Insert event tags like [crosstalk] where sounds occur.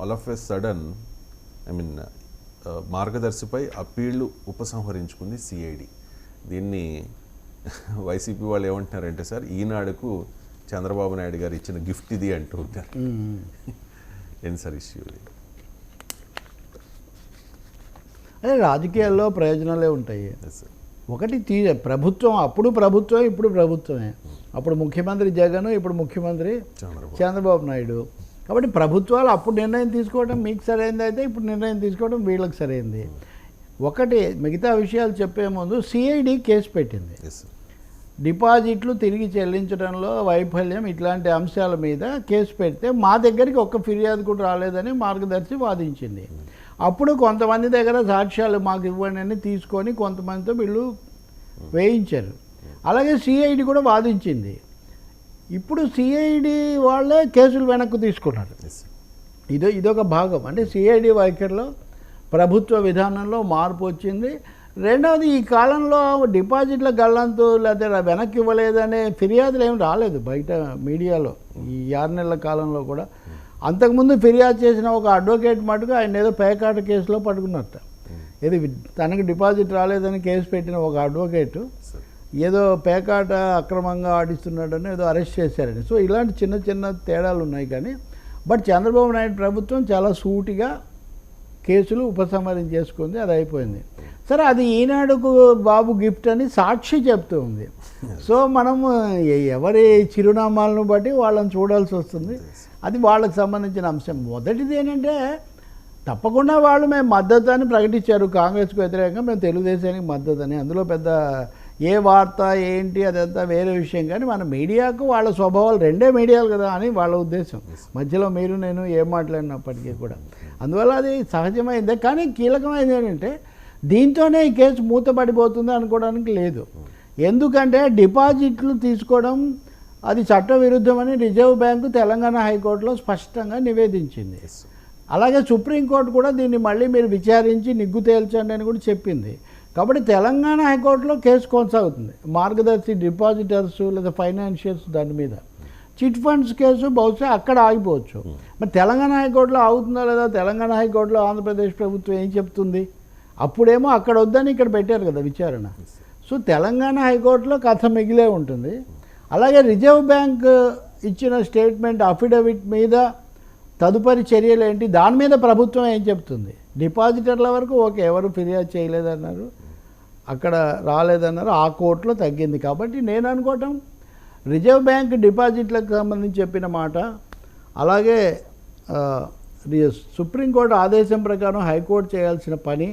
All of a sudden I mean మార్గదర్శిపై అప్పీళ్ళు ఉపసంహరించుకుంది CID దీన్ని [laughs] వైసీపీ వాళ్ళు ఏమంటున్నారంటే సార్ ఈనాడుకు చంద్రబాబు నాయుడు గారు ఇచ్చిన గిఫ్ట్ ఇది అంటూ ఉంటారు. ఏంటి సార్ ఇష్యూ అదే రాజకీయాల్లో ప్రయోజనాలే ఉంటాయి. ఒకటి తీ ప్రభుత్వం అప్పుడు ప్రభుత్వం ఇప్పుడు ప్రభుత్వమే. అప్పుడు ముఖ్యమంత్రి జగన్ ఇప్పుడు ముఖ్యమంత్రి చంద్రబాబు నాయుడు. కాబట్టి ప్రభుత్వాలు అప్పుడు నిర్ణయం తీసుకోవడం మీకు సరైనది అయితే ఇప్పుడు నిర్ణయం తీసుకోవడం వీళ్ళకి సరైంది. ఒకటి మిగతా విషయాలు చెప్పే ముందు సిఐడి కేసు పెట్టింది. డిపాజిట్లు తిరిగి చెల్లించడంలో వైఫల్యం ఇట్లాంటి అంశాల మీద కేసు పెడితే మా దగ్గరికి ఒక్క ఫిర్యాదు కూడా రాలేదని మార్గదర్శి వాదించింది. అప్పుడు కొంతమంది దగ్గర సాక్ష్యాలు మాకు ఇవ్వండి అని తీసుకొని కొంతమందితో వీళ్ళు వేయించారు. అలాగే సిఐడి కూడా వాదించింది. ఇప్పుడు సిఐడి వాళ్ళే కేసులు వెనక్కు తీసుకున్నారు. ఇదో ఇదొక భాగం. అంటే సిఐడి వైఖరిలో ప్రభుత్వ విధానంలో మార్పు వచ్చింది. రెండవది ఈ కాలంలో డిపాజిట్ల గల్లంతు లేదా వెనక్కి ఇవ్వలేదనే ఫిర్యాదులు ఏమి రాలేదు బయట మీడియాలో. ఈ ఆరు నెలల కాలంలో కూడా. అంతకుముందు ఫిర్యాదు చేసిన ఒక అడ్వకేట్ మటుకు ఆయన ఏదో పేకాట కేసులో పట్టుకున్నట్ట. ఇది తనకు డిపాజిట్ రాలేదని కేసు పెట్టిన ఒక అడ్వకేటు. ఏదో పేకాట అక్రమంగా ఆడిస్తున్నాడని ఏదో అరెస్ట్ చేశారని. సో ఇలాంటి చిన్న చిన్న తేడాలు ఉన్నాయి కానీ బట్ చంద్రబాబు నాయుడు ప్రభుత్వం చాలా సూటిగా కేసులు ఉపసంహరించేసుకుంది అది అయిపోయింది. సరే అది ఈనాడుకు బాబు గిఫ్ట్ అని సాక్షి చెప్తూ ఉంది. సో మనము ఎవరి చిరునామాలను బట్టి వాళ్ళని చూడాల్సి వస్తుంది. అది వాళ్ళకి సంబంధించిన అంశం. మొదటిది ఏంటంటే తప్పకుండా వాళ్ళు మేము మద్దతు అని ప్రకటించారు. కాంగ్రెస్కు వ్యతిరేకంగా మేము తెలుగుదేశానికి మద్దతు అని. అందులో పెద్ద ఏ వార్త ఏంటి అదంతా వేరే విషయం. కానీ మన మీడియాకు వాళ్ళ స్వభావాలు రెండే మీడియాలు కదా అని వాళ్ళ ఉద్దేశం. మధ్యలో మీరు నేను ఏం మాట్లాడినప్పటికీ కూడా. అందువల్ల అది సహజమైందే. కానీ కీలకమైనది ఏంటంటే దీంతోనే ఈ కేసు మూతపడిపోతుంది అనుకోవడానికి లేదు. ఎందుకంటే డిపాజిట్లు తీసుకోవడం అది చట్టవిరుద్ధమని రిజర్వ్ బ్యాంకు తెలంగాణ హైకోర్టులో స్పష్టంగా నివేదించింది. అలాగే సుప్రీంకోర్టు కూడా దీన్ని మళ్ళీ మీరు విచారించి నిగ్గు తేల్చండి అని కూడా చెప్పింది. కాబట్టి తెలంగాణ హైకోర్టులో కేసు కొనసాగుతుంది. మార్గదర్శి డిపాజిటర్స్ లేదా ఫైనాన్షియల్స్ దాని మీద. చిట్ ఫండ్స్ కేసు బహుశా అక్కడ ఆగిపోవచ్చు. మరి తెలంగాణ హైకోర్టులో ఆగుతుందా లేదా? తెలంగాణ హైకోర్టులో ఆంధ్రప్రదేశ్ ప్రభుత్వం ఏం చెప్తుంది? అప్పుడేమో అక్కడ వద్దని ఇక్కడ పెట్టారు కదా విచారణ. సో తెలంగాణ హైకోర్టులో కథ మిగిలే ఉంటుంది. అలాగే రిజర్వ్ బ్యాంక్ ఇచ్చిన స్టేట్మెంట్ అఫిడవిట్ మీద తదుపరి చర్యలు ఏంటి దాని మీద ప్రభుత్వం ఏం చెప్తుంది? డిపాజిటర్ల వరకు ఓకే ఎవరు ఫిర్యాదు చేయలేదన్నారు. అక్కడ రాలేదన్నారు ఆ కోర్టులో తగ్గింది. కాబట్టి నేను అనుకోవటం రిజర్వ్ బ్యాంక్ డిపాజిట్లకు సంబంధించి చెప్పిన మాట అలాగే సుప్రీంకోర్టు ఆదేశం ప్రకారం హైకోర్టు చేయాల్సిన పని